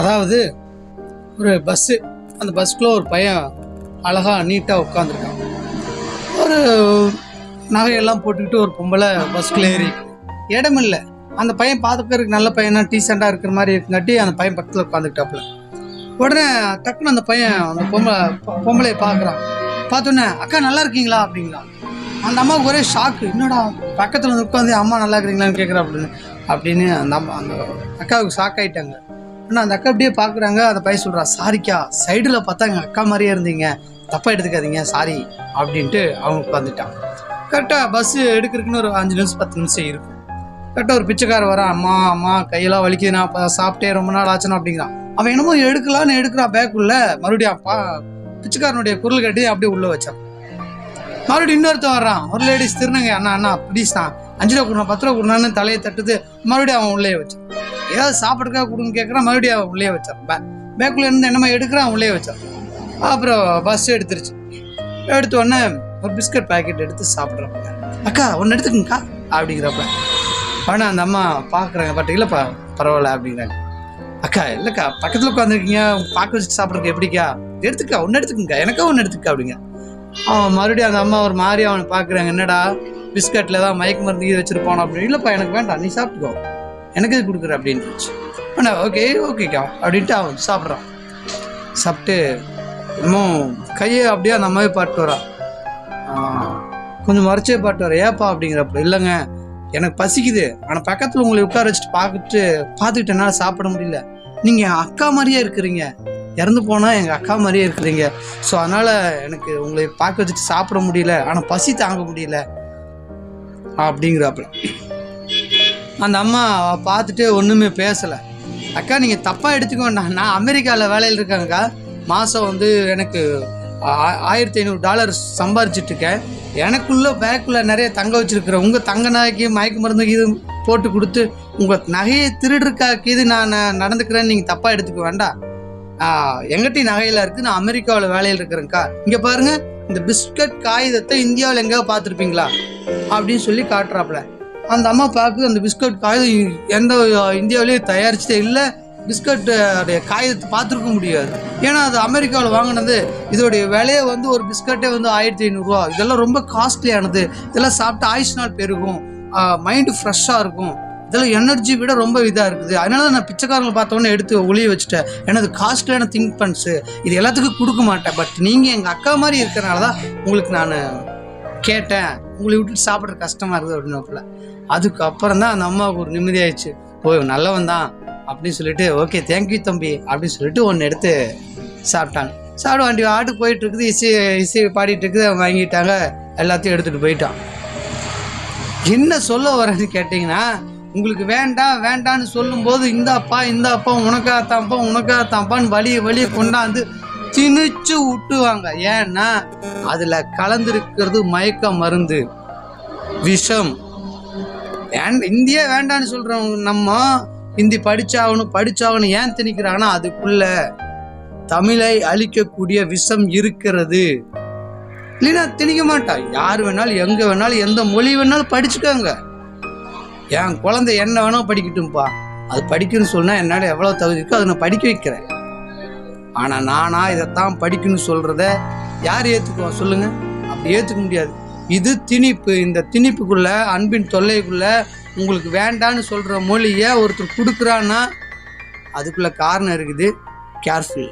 அதாவது ஒரு பஸ்ஸு அந்த பஸ்க்குள்ளே ஒரு பையன் அழகாக நீட்டாக உட்காந்துருக்கான் ஒரு நகையெல்லாம் போட்டுக்கிட்டு ஒரு பொம்பளை பஸ்க்குள்ளே ஏறி. இடம் இல்லை அந்த பையன் பார்த்துக்கிறதுக்கு நல்ல பையனா டீசெண்டாக இருக்கிற மாதிரி இருக்குங்காட்டி அந்த பையன் பக்கத்தில் உட்காந்துக்கிட்டாப்புல உடனே டக்குன்னு அந்த பையன் அந்த பொம்பளை பொம்பளையை பார்க்குறான் பார்த்தோன்னே அக்கா நல்லா இருக்கீங்களா? அப்படிங்களா அந்த அம்மாவுக்கு ஒரே ஷாக்கு என்னடா பக்கத்தில் வந்து உட்காந்து அம்மா நல்லா இருக்கிறீங்களான்னு கேட்குறா அப்படின்னு அப்படின்னு அந்த அம்மா அந்த அக்காவுக்கு ஷாக் ஆயிட்டாங்க. அப்படின்னு அந்த அக்கா அப்படியே பார்க்குறாங்க அந்த பையன் சொல்கிறா சாரிக்கா சைடில் பார்த்தா எங்கள் அக்கா மாதிரியே இருந்தீங்க. தப்பாக எடுத்துக்காதீங்க சாரி அப்படின்ட்டு அவங்க உட்காந்துட்டான் கரெக்டாக பஸ்ஸு எடுக்கிறதுக்குன்னு ஒரு அஞ்சு நிமிஷம் பத்து நிமிஷம் இருக்கும். கரெக்டாக ஒரு பிச்சைக்கார வரான் அம்மா அம்மா கையெல்லாம் வலிக்குதுண்ணா நான் சாப்பிட்டே ரொம்ப நாள் ஆச்சுன்னா அப்படிங்கிறான். அவன் என்னமோ எடுக்கலான்னு எடுக்கிறான் பேக்குள்ள மறுபடியும் அப்பா பிச்சைக்காரனுடைய குரல் கட்டி அப்படியே உள்ளே வச்சான். மறுபடியும் இன்னொருத்தன் வர்றான். ஒரு லேடிஸ் திருநங்க அண்ணா அண்ணா ப்ளீஸ் தான் அஞ்சு ரூபா கொடுங்க பத்து ரூபா கொடுனான்னு தலையை தட்டுது. மறுபடியும் அவன் உள்ளே வச்சான். ஏதாவது சாப்பிட்றதுக்காக கொடுன்னு கேட்குறான் மறுபடியும் அவன் உள்ளே வச்சான் பே இருந்து என்னமா எடுக்கிறான் உள்ளே வச்சான் அப்புறம் பஸ் எடுத்துருச்சு. எடுத்த உடனே ஒரு பிஸ்கட் பாக்கெட் எடுத்து சாப்பிட்றாங்க அக்கா ஒன்று எடுத்துக்கங்கக்கா அப்படிங்கிறப்ப ஆனால் அந்த அம்மா பார்க்குறாங்க பட் இல்லைப்பா பரவாயில்ல அப்படிங்கிறாங்க. அக்கா இல்லைக்கா பக்கத்தில் உட்காந்துருக்கீங்க பார்க்க வச்சுட்டு சாப்பிட்றதுக்கு எப்படிக்கா? எடுத்துக்கா ஒன்று எடுத்துக்கங்க எனக்கா ஒன்று எடுத்துக்கா அப்படிங்க. அவன் மறுபடியும் அந்த அம்மா ஒரு மாதிரி அவனை பார்க்குறாங்க என்னடா பிஸ்கட்டில் தான் மயக்க மருந்து இது வச்சுருப்பானோ அப்படின்னு. இல்லைப்பா எனக்கு வேண்டாம் நீ சாப்பிட்டுக்கோ. எனக்கு இது கொடுக்குற அப்படின்ட்டுருச்சு ஆனால் ஓகே ஓகேக்கா அப்படின்ட்டு அவன் சாப்பிட்றான். சாப்பிட்டு இன்னும் கையை அப்படியே அந்த அம்மாவே பாட்டு வரான் கொஞ்சம் மறைச்சே பாட்டு வர ஏப்பா? அப்படிங்கிறப்ப இல்லைங்க எனக்கு பசிக்குது. ஆனால் பக்கத்தில் உங்களை உட்கார வச்சுட்டு பார்த்துட்டு பார்த்துக்கிட்டு என்னால் சாப்பிட முடியல. நீங்கள் அக்கா மாதிரியே இருக்கிறீங்க. இறந்து போனால் எங்கள் அக்கா மாதிரியே இருக்கிறீங்க. ஸோ அதனால் எனக்கு உங்களை பார்க்க வச்சுட்டு சாப்பிட முடியல. ஆனால் பசி தாங்க முடியல. அப்படிங்கிறாப்புல. அந்த அம்மா பார்த்துட்டு ஒன்றுமே பேசலை. அக்கா நீங்கள் தப்பாக எடுத்துக்க நான் அமெரிக்காவில் வேலையில் இருக்கேங்க்கா மாதம் வந்து எனக்கு ஆயிரத்தி ஐநூறு டாலர் சம்பாரிச்சிட்டு இருக்கேன். எனக்குள்ளே பேக்குள்ள நிறைய தங்க வச்சுருக்குறேன் உங்கள் தங்க நகைக்கு மயக்க மருந்து இது போட்டு கொடுத்து உங்கள் நகையை திருடுறக்காக்கு இது நான் நடந்துக்கிறேன்னு நீங்கள் தப்பாக எடுத்துக்க வேண்டாம். எங்கிட்டையும் நகையில் இருக்குது நான் அமெரிக்காவில் வேலையில் இருக்கிறேங்க்கா இங்கே பாருங்கள் இந்த பிஸ்கட் காகிதத்தை இந்தியாவில் எங்கேயாவது பார்த்துருப்பீங்களா? அப்படின்னு சொல்லி காட்டுறாப்புல. அந்த அம்மா பார்க்குது அந்த பிஸ்கட் காகிதம் எந்த இந்தியாவிலேயே தயாரிச்சதே இல்லை. பிஸ்கட்டுடைய காகிதத்தை பார்த்துருக்க முடியாது. ஏன்னா அது அமெரிக்காவில் வாங்கினது. இதோடைய விலையை வந்து ஒரு பிஸ்கட்டே வந்து ஆயிரத்தி ஐநூறுரூவா இதெல்லாம் ரொம்ப காஸ்ட்லியானது. இதெல்லாம் சாப்பிட்டு ஆயுஷ் நாள் பெருகும். மைண்டு ஃப்ரெஷ்ஷாக இருக்கும். இதெல்லாம் எனர்ஜி விட ரொம்ப இதாக இருக்குது. அதனால தான் நான் பிச்சைக்காரங்களை பார்த்தோன்னே எடுத்து ஒளிய வச்சுட்டேன். எனது அது காஸ்ட்லியான திங்க் பண்ஸு இது எல்லாத்துக்கும் கொடுக்க மாட்டேன். பட் நீங்கள் எங்கள் அக்கா மாதிரி இருக்கிறனால தான் உங்களுக்கு நான் கேட்டேன். உங்களை விட்டுட்டு சாப்பிட்ற கஷ்டமாக இருக்குது அப்படின்னாப்புல அதுக்கப்புறம் தான் அந்த அம்மாவுக்கு ஒரு நிம்மதியாயிடுச்சு. ஓ நல்லவன் தான் அப்படின்னு சொல்லிட்டு ஓகே தேங்க்யூ தம்பி அப்படின்னு சொல்லிட்டு ஒன்று எடுத்து சாப்பிட்டாங்க. சாப்பிட வண்டி ஆட்டு போயிட்டுருக்குது இசை இசை பாடிட்டு இருக்குது. வாங்கிட்டாங்க. எல்லாத்தையும் எடுத்துகிட்டு போயிட்டான். என்ன சொல்ல வரேன்னு கேட்டிங்கன்னா உங்களுக்கு வேண்டாம் வேண்டான்னு சொல்லும்போது இந்தாப்பா இந்தாப்பா இந்த அப்பா உனக்காத்தாப்பா உனக்காத்தாப்பான்னு வழிய வழிய கொண்டாந்து திணிச்சு விட்டுவாங்க ஏன்னா அதில் கலந்துருக்கிறது மயக்க மருந்து விஷம். வேண்ட இந்தியா வேண்டான்னு சொல்கிறவங்க நம்ம ஹிந்தி படிச்சாகணும் படிச்சாகணும் ஏன் திணிக்கிறாங்கன்னா அதுக்குள்ள தமிழை அழிக்கக்கூடிய விஷம் இருக்கிறது. இல்லைன்னா திணிக்க மாட்டான் யார் வேணாலும் எங்கே வேணாலும் எந்த மொழி வேணாலும் படிச்சுக்கோங்க. என் குழந்தை என்ன வேணாலும் படிக்கட்டும்ப்பா அது படிக்கணும்னு சொன்னால் என்னால் எவ்வளோ தகுதி இருக்கோ அதை நான் படிக்க வைக்கிறேன். ஆனால் நானா இதைத்தான் படிக்கணும்னு சொல்கிறத யார் ஏற்றுக்குவா சொல்லுங்கள் அப்படி ஏற்றுக்க முடியாது. இது திணிப்பு. இந்த திணிப்புக்குள்ளே அன்பின் தொல்லைக்குள்ளே உங்களுக்கு வேண்டான்னு சொல்கிற மொழியை ஒருத்தர் கொடுக்குறான்னா அதுக்குள்ளே காரணம் இருக்குது. கேர்ஃபுல்